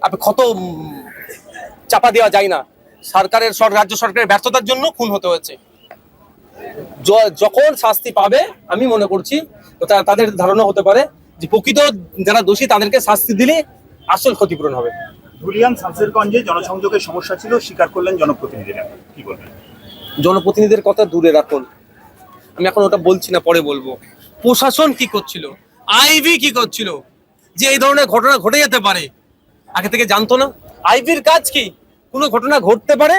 আপনি ক্ষত চাপা দেওয়া যায় না। সরকারের সর- রাজ্য সরকারের ব্যর্থতার জন্য খুন হতে হয়েছে। য- যখন শাস্তি পাবে আমি মনে করছি তা- তাদের ধারণা হতে পারে যে প্রকৃত যারা দোষী তাদেরকে শাস্তি দিলে আসল ক্ষতিপূরণ হবে। ধুলিয়ান শামসেরগঞ্জে জনসংযোগের সমস্যা ছিল স্বীকার করলেন জনপ্রতিনিধিরা। কি বলবেন? জনপ্রতিনিধিদের কথা দূরে রাখুন। আমি এখন ওটা বলছি না পরে বলব। প্রশাসন কি করছিল? আইভি কি করছিল? যে এই ধরনের ঘটনা ঘটে যেতে পারে আগে থেকে জানতো না। আইভির কাজ কি? কোনো ঘটনা ঘটতে পারে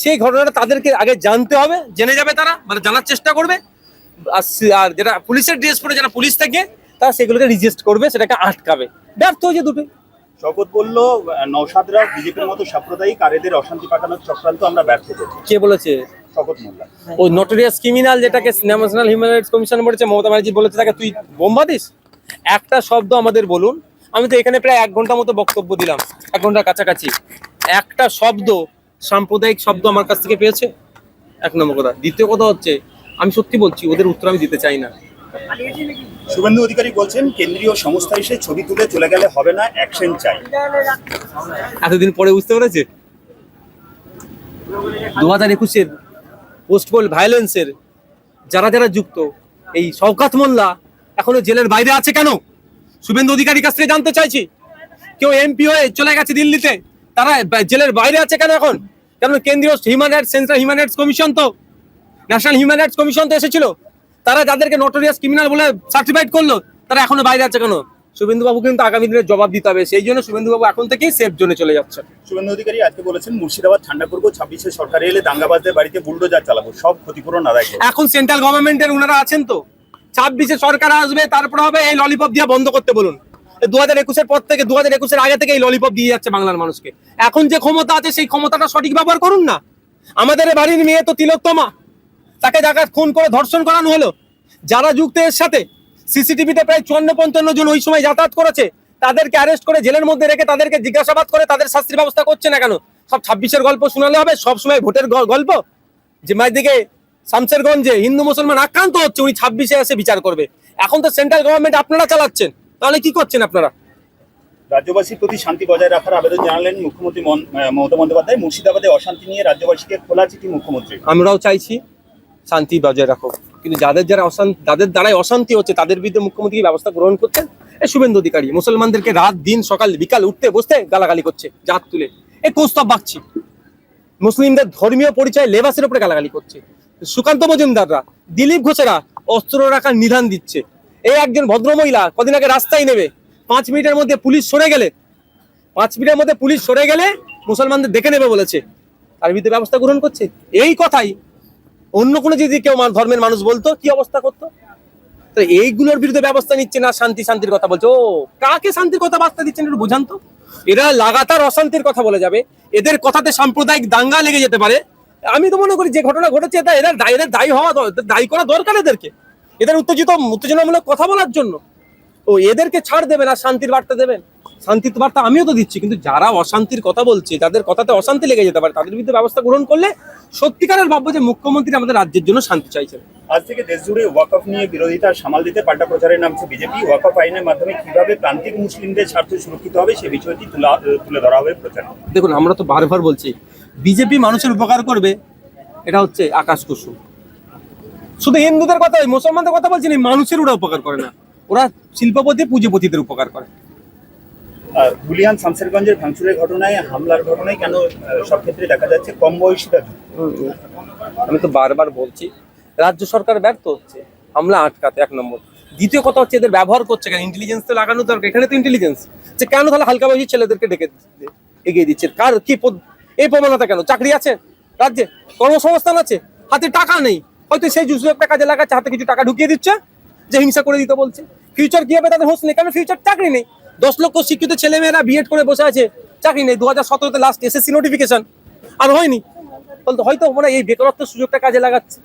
সেই ঘটনাটা তাদেরকে আগে জানতে হবে জেনে যাবে তারা মানে জানার চেষ্টা করবে। আর যেটা পুলিশের ড্রেস পরে যারা পুলিশ থাকে তারা সেগুলোকে রিজেস্ট করবে সেটাকে আটকাবে। ব্যর্থ হয়েছে দুটো। শপথ বলল নৌসাদরা বিজেপির মতো সাম্প্রদায়িক আর এদের অশান্তি পাঠানোর চক্রান্ত আমরা ব্যর্থ করছি। কে বলেছে? শপথ মোল্লা। ওই নটোরিয়াস ক্রিমিনাল যেটাকে ন্যাশনাল হিউম্যান রাইটস কমিশন বলেছে মমতা ব্যানার্জি বলেছে তাকে তুই বোম্বা দিস? একটা শব্দ আমাদের বলুন। আমি তো এখানে প্রায় এক ঘণ্টা মতো বক্তব্য দিলাম এক ঘণ্টার কাছাকাছি। একটা শব্দ সাম্প্রদায়িক শব্দ আমার কাছ থেকে পেয়েছে? এক নম্বর কথা। দ্বিতীয় কথা হচ্ছে আমি সত্যি বলছি ওদের উত্তর আমি দিতে চাই না। শুভেন্দু অধিকারী বলছেন কেন্দ্রীয় সংস্থা এসে ছবি তুলে চলে গেলে হবে না অ্যাকশন চাই। এতদিন পরে বুঝতে পেরেছে? দু হাজার একুশের পোস্টপোল ভায়োলেন্সের যারা যারা যুক্ত এই শওকাত মোল্লা এখনও জেলের বাইরে আছে কেন? শুভেন্দু অধিকারীর কাছ থেকে জানতে চাইছি কেউ এমপি হয়ে চলে গেছে দিল্লিতে তারা জেলের বাইরে আছে কেন এখন? কেন কেন্দ্রীয় human rights central human rights commission তো ন্যাশনাল হিউম্যান রাইটস কমিশন তো এসেছিল তারা যাদেরকে নটোরিয়াস ক্রিমিনাল বলে সার্টিফাইড করল তারা এখনও বাইরে আছে কেন? শুভেন্দু বাবু কিন্তু আগামী দিনে জবাব দিতে হবে সেই জন্য শুভেন্দু বাবু এখন থেকেই সেফ জোনে চলে যাচ্ছে শুভেন্দু অধিকারী আজকে বলেছেন মুর্শিদাবাদ ঠান্ডা করব ছাব্বিশে সরকারে এলে দাঙ্গাবাজদের বাড়িতে বুলডোজার চালাবো সব ক্ষতিপূরণ আদায় এখন সেন্ট্রাল গভর্নমেন্টের ওনারা আছেন তো ছাব্বিশে সরকার আসবে, তারপর হবে এই ললিপপ দিয়ে বন্ধ করতে বলুন। দু হাজার একুশের পর থেকে দু হাজার একুশের আগে থেকে এই ললিপপ দিয়ে যাচ্ছে বাংলার মানুষকে। এখন যে ক্ষমতা আছে, সেই ক্ষমতাটা সঠিক ব্যবহার করুন না। আমাদের বাড়ির মেয়ে তো তিলোত্তমা। তাকে জায়গা খুন করে ধর্ষণ করানো হলো। যারা যুক্ত এর সাথে সিসিটিভিতে প্রায় চুয়ান্ন পঞ্চান্ন জন ওই সময় যাতায়াত করেছে, তাদেরকে অ্যারেস্ট করে জেলের মধ্যে রেখে তাদেরকে জিজ্ঞাসাবাদ করে তাদের শাস্তির ব্যবস্থা করছে না কেন? সব ছাব্বিশের গল্প শোনালে হবে, সব সময় ভোটের গল্প? যে মায়ের শামসেরগঞ্জে হিন্দু মুসলমান আক্রান্ত হচ্ছে উনি ছাব্বিশে এসে বিচার করবে। এখন তো সেন্ট্রাল গভর্নমেন্ট আপনারা চালাচ্ছেন। তাহলে কি করছেন আপনারা? রাজ্যবাসীর প্রতি শান্তি বজায় রাখার আবেদন জানালেন মুখ্যমন্ত্রী মমতা বন্দ্যোপাধ্যায়। মুর্শিদাবাদে অশান্তি নিয়ে রাজ্যবাসীকে খোলা চিঠি মুখ্যমন্ত্রী। আমরাও চাইছি শান্তি বজায় রাখো কিন্তু যাদের যারা অশান্তি যাদের দ্বারাই অশান্তি হচ্ছে তাদের বিরুদ্ধে মুখ্যমন্ত্রী ব্যবস্থা গ্রহণ করছেন? এই শুভেন্দু অধিকারী মুসলমানদেরকে রাত দিন সকাল বিকাল উঠতে বসতে গালাগালি করছে জাত তুলে। এই কৌস্তব বাগছি। মুসলিমদের ধর্মীয় পরিচয় লেবাসের উপরে গালাগালি করছে। সুকান্ত মজুমদাররা, দিলীপ ঘোষেরা অস্ত্র রাখার নিধান দিচ্ছে। এই একজন ভদ্রমহিলা কদিন আগে রাস্তায় নেবে পাঁচ মিনিটের মধ্যে পুলিশ সরে গেলে, পাঁচ মিনিটের মধ্যে পুলিশ সরে গেলে মুসলমানদের দেখে নেবে বলেছে। তার বিরুদ্ধে ব্যবস্থা গ্রহণ করছে। এই কথাই অন্য কোনো যদি কেউ ধর্মের মানুষ বলতো, কি অবস্থা করতো? তো এইগুলোর বিরুদ্ধে ব্যবস্থা নিচ্ছে না, শান্তি শান্তির কথা বলছে। ও, কাকে শান্তির কথা বার্তা দিচ্ছেন একটু বোঝান তো। এরা লাগাতার অশান্তির কথা বলে যাবে। এদের কথাতে সাম্প্রদায়িক দাঙ্গা লেগে যেতে পারে। আমি তো মনে করি যে ঘটনা ঘটেছে এটা এদের দায় এদের দায়ী হওয়া দায়ী করা দরকার এদেরকে। এদের উত্তেজিত উত্তেজনামূলক কথা বলার জন্য। ও এদেরকে ছাড় দেবেন আর শান্তির বার্তা দেবেন। শান্তির বার্তা আমিও তো দিচ্ছি কিন্তু যারা অশান্তির কথা বলছে যাদের কথাতে অশান্তি লেগে যেতে পারে তাদের বিরুদ্ধে ব্যবস্থা গ্রহণ করলে সত্যিকারের ভাববো যে মুখ্যমন্ত্রী আমাদের রাজ্যের জন্য শান্তি চাইছেন। আজ থেকে দেশ জুড়ে ওয়াকফ নিয়ে বিরোধিতা সামাল দিতে পাল্টা প্রচারে নামছে বিজেপি। ওয়াকফ আইনের মাধ্যমে কীভাবে প্রান্তিক মুসলিমদের স্বার্থ সুরক্ষিত হবে সে বিষয়টি তুলা- তুলে ধরা হবে প্রচারে। দেখুন আমরা তো বারবার বলছি বিজেপি মানুষের উপকার করবে এটা হচ্ছে আকাশ কুসুম। শুধু হিন্দুদের কথা মুসলমানদের কথা বলছি না মানুষের ওরা উপকার করে না। ওরা শিল্পপতি পুঁজিপতিদের উপকার করে। শামসেরগঞ্জের ভাঙচুরের ঘটনায় হামলার ঘটনায় কেন সব ক্ষেত্রে দেখা যাচ্ছে কম বয়সীরা আমি তো বারবার বলছি রাজ্য সরকার ব্যর্থ হচ্ছে। হামলা আটকাতে এক নম্বর। দ্বিতীয় কথা হচ্ছে এদের ব্যবহার করছে কেন? ইন্টেলিজেন্স তো লাগানো দরকার এখানে তো ইন্টেলিজেন্স যে কেন তাহলে হালকা বয়সী ছেলেদেরকে ডেকে এগিয়ে দিচ্ছে? কার কি এই প্রবণতা কেন? চাকরি আছে? রাজ্যে? কর্মসংস্থান আছে? হাতে টাকা নেই। হয়তো সেই সুযোগটা কাজে লাগাচ্ছে, হাতে কিছু টাকা ঢুকিয়ে দিচ্ছে, যে হিংসা করে দিতে বলছে। ফিউচার কি হবে? তাদের হোস নেই। কারণ ফিউচার চাকরি নেই? দশ লক্ষ শিক্ষিত ছেলেমেয়েরা বিএড করে বসে আছে, চাকরি নেই। দু হাজার সতেরোতে লাস্ট এসএসসি নোটিফিকেশন আর হয়নি। বলতো হয়তো মানে এই বেকারত্ব সুযোগটা কাজে লাগাচ্ছে।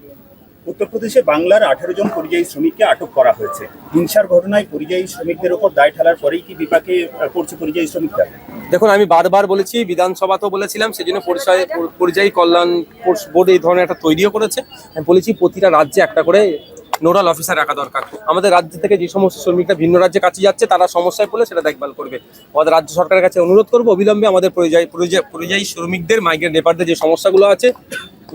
উত্তরপ্রদেশে বাংলার আঠারো জন পরিযায়ী শ্রমিককে আটক করা হয়েছে। হিংসার ঘটনায় পরিযায়ী শ্রমিকদের ওপর দায় ঠেলার পরেই কি বিপাকে পড়ছে পরিযায়ী শ্রমিকরা? দেখুন, আমি বারবার বলেছি বিধানসভাতেও বলেছিলাম, সেজন্য পরিচয়, পরিযায়ী কল্যাণ বোর্ড এই ধরনের একটা তৈরিও করেছে। আমি বলেছি, প্রতিটা রাজ্যে একটা করে নোডাল অফিসার রাখা দরকার। আমাদের রাজ্য থেকে যে সমস্ত শ্রমিকরা ভিন্ন রাজ্যে কাছে যাচ্ছে, তারা সমস্যায় পড়লে সেটা দেখভাল করবে। আমাদের রাজ্য সরকারের কাছে অনুরোধ করব, অবিলম্বে আমাদের পরিযায়ী পরিযায়ী শ্রমিকদের মাইগ্রেন্ট লেবারদের যে সমস্যাগুলো আছে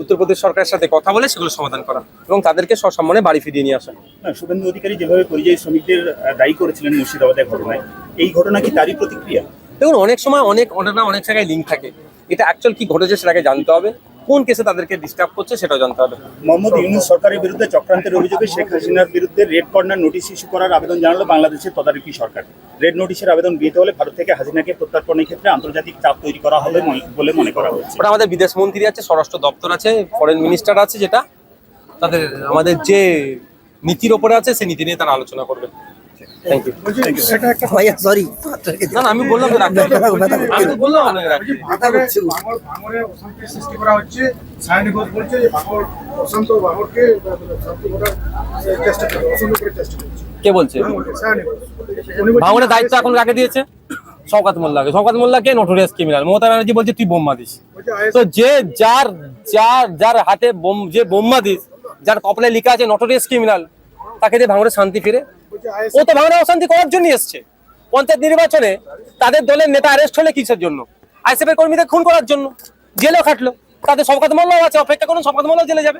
উত্তরপ্রদেশ সরকারের সাথে কথা বলে সেগুলো সমাধান করা এবং তাদেরকে সসম্মানে বাড়ি ফিরিয়ে নিয়ে আসা। না, শুভেন্দু অধিকারী যেভাবে পরিযায়ী শ্রমিকদের দায়ী করেছিলেন মুর্শিদাবাদের ঘটনায় এই ঘটনা কি তারই প্রতিক্রিয়া? দেখুন অনেক সময় অনেক ঘটনা অনেক জায়গায় লিঙ্ক থাকে। এটা অ্যাকচুয়াল কি ঘটেছে সেটাকে জানতে হবে। কোন কেসে তাদেরকে ডিস্টার্ব করছে সেটাও জানতে হবে। মোহাম্মদ ইউনুস সরকারের বিরুদ্ধে চক্রান্তের অভিযোগে শেখ হাসিনার বিরুদ্ধে রেড কর্নার নোটিশ ইস্যু করার আবেদন জানালো বাংলাদেশের তদারকি সরকার। রেড নোটিশের আবেদন গৃহীত হলে ভারত থেকে হাসিনাকে প্রত্যার্পণের ক্ষেত্রে আন্তর্জাতিক চাপ তৈরি করা হবে বলে মনে করা হচ্ছে ওটা আমাদের বিদেশ মন্ত্রী আছে স্বরাষ্ট্র দপ্তর আছে ফরেন মিনিস্টার আছে যেটা। তাদের আমাদের যে নীতির ওপরে আছে সেই নীতি নিয়ে তারা আলোচনা করবে। থ্যাংক ইউ সরি না না আমি বললাম আমি বললাম আপনাকে রাখতে ভাঙরে অশান্তি সৃষ্টি করা হচ্ছে। সায়নী ঘোষ বলছে যে ভাঙর অশান্ত ভাঙরকে চেষ্টা অশান্ত করে চেষ্টা করছে। কে বলছে? ভাঙনের দায়িত্ব এখন রাখে দিয়েছে? শওকাত মোল্লাকে। শওকাত মোল্লাকে নোটোরিয়াস ক্রিমিনাল মমতা ব্যানার্জি বলছে তুই বোম্মা দিস তো যে যার যার যার হাতে বোম যে বোম্মা দিস যার কপালে লেখা আছে নোটোরিয়াস ক্রিমিনাল তাকে দিয়ে ভাঙড়ে শান্তি ফিরে। ও তো ভাঙড়ে অশান্তি করার জন্য এসছে। পঞ্চায়েত নির্বাচনে তাদের দলের নেতা অ্যারেস্ট হলে কিসের জন্য? আইসিএফের কর্মীদের খুন করার জন্য। জেলেও খাটলো। তাদের শওকাত মোল্লাও আছে। অপেক্ষা করুন শওকাত মোল্লাও জেলে যাবে।